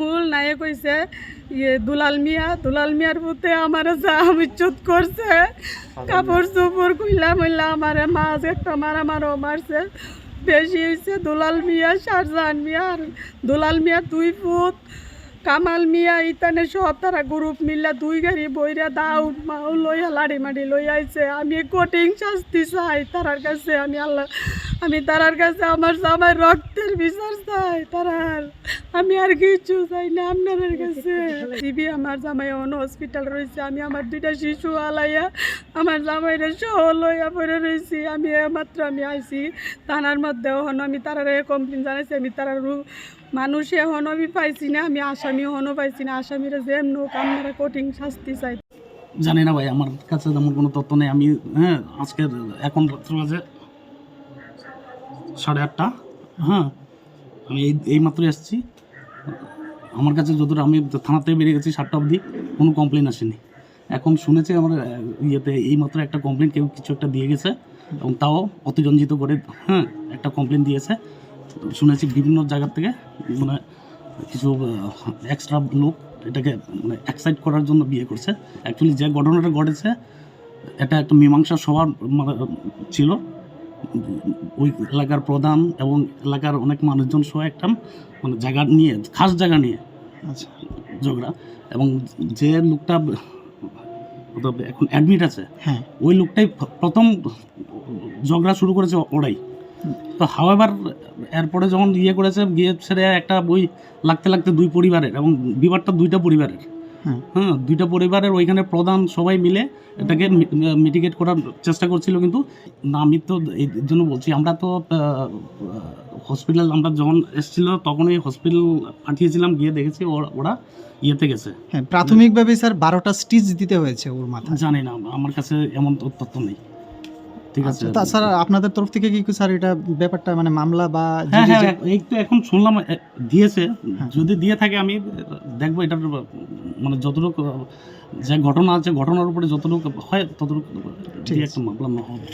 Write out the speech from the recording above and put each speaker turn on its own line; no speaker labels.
মূল নায়ক হইছে ইয়ে দুলাল মিয়া। দুলাল মিয়ার পুতে আমার যা ইজ্জত করছে। কাপড় চোপড় কইলা মইলা আমার মাছ একটা মারা মারো মারছে। বেশি হয়েছে দুলাল মিয়া শাহজাহান মিয়া আর দুলাল মিয়া দুই ফুট কামাল মিয়া ইতানে সব তারা গ্রুপ মিল্লা দুই গাড়ি বইরা দাউদ মাও লইয়া লাড়ি মাড়ি লই আইছে। আমি কঠিন শাস্তি চাই তারার কাছে। আমি আল্লাহ আমি তারার কাছে আমার জামাই রক্তের বিচার চাই, তারার। আমি আর কিছু চাই না আপনাদের কাছে। দিবি, আমার জামাই অন হসপিটাল রয়েছে। আমি আমার দুইটা শিশু আলাইয়া আমার জামাইরে সহ লইয়া পড়ে রয়েছি। আমি মাত্র আমি আইছি। থানার মধ্যে হন আমি তারারে কমপ্লেন জানাইছি। আমি তারার মানুষ এখন আমি পাইছি না। আমি আসামি হনও পাইছি না। আসামিরা যেম নোক আপনারা কঠিন শাস্তি চাই।
জানি না ভাই, আমার কাছে তেমন কোনো তথ্য নেই। আমি হ্যাঁ আজকের, এখন রাত্র বাজে সাড়ে আটটা। হ্যাঁ আমি এই এইমাত্র এসেছি আমার কাছে যতটা আমি থানাতে বেরিয়ে গেছি সাতটা অবধি, কোনো কমপ্লেন আসেনি। এখন শুনেছি আমার ইয়েতে এইমাত্র একটা কমপ্লেন কেউ কিছু একটা দিয়ে গেছে, এবং তাও অতিরঞ্জিত করে হ্যাঁ একটা কমপ্লেন দিয়েছে। শুনেছি বিভিন্ন জায়গার থেকে মানে কিছু এক্সট্রা লোক এটাকে মানে এক্সাইট করার জন্য বিয়ে করছে। অ্যাকচুয়ালি যে ঘটনাটা ঘটেছে, এটা একটা মীমাংসা সবার মানে ছিল। ওই এলাকার প্রধান এবং এলাকার অনেক মানুষজন সহ একটা মানে জায়গা নিয়ে খাস জায়গা নিয়ে
আচ্ছা।
ঝগড়া। এবং যে লোকটা এখন অ্যাডমিট আছে
হ্যাঁ।
ওই লোকটাই প্রথম ঝগড়া শুরু করেছে ওরাই। তো হাওয়াবার এরপরে যখন ইয়ে করেছে গিয়ে ছেড়ে একটা বই লাগতে লাগতে দুই পরিবারের এবং বিবারটা দুইটা পরিবারের।
হ্যাঁ।
হ্যাঁ দুইটা পরিবারের ওইখানে প্রধান সবাই মিলে এটাকে মিটিগেট করার চেষ্টা করছিল কিন্তু না আমি তো এই জন্য বলছি আমরা তো হসপিটাল আমরা যখন এসেছিল তখনই হসপিটাল পাঠিয়েছিলাম গিয়ে দেখেছি ওরা- ওরা ইয়েতে গেছে।
হ্যাঁ প্রাথমিকভাবে স্যার বারোটা স্টিচ দিতে হয়েছে ওর মাথায়।
জানি না আমার কাছে এমন তো- তথ্য নেই। ঠিক আছে
আচ্ছা তাছাড়া আপনাদের তরফ থেকে কি স্যার এটা ব্যাপারটা মানে মামলা বা
হ্যাঁ হ্যাঁ এই তো এখন শুনলাম দিয়েছে
হ্যাঁ।
যদি দিয়ে থাকে আমি দেখব এটার মানে যতটুকু যে ঘটনা আছে ঘটনার উপরে যতটুকু হয় ততটুকু
ঠিক আছে।
একটা মামলা হবে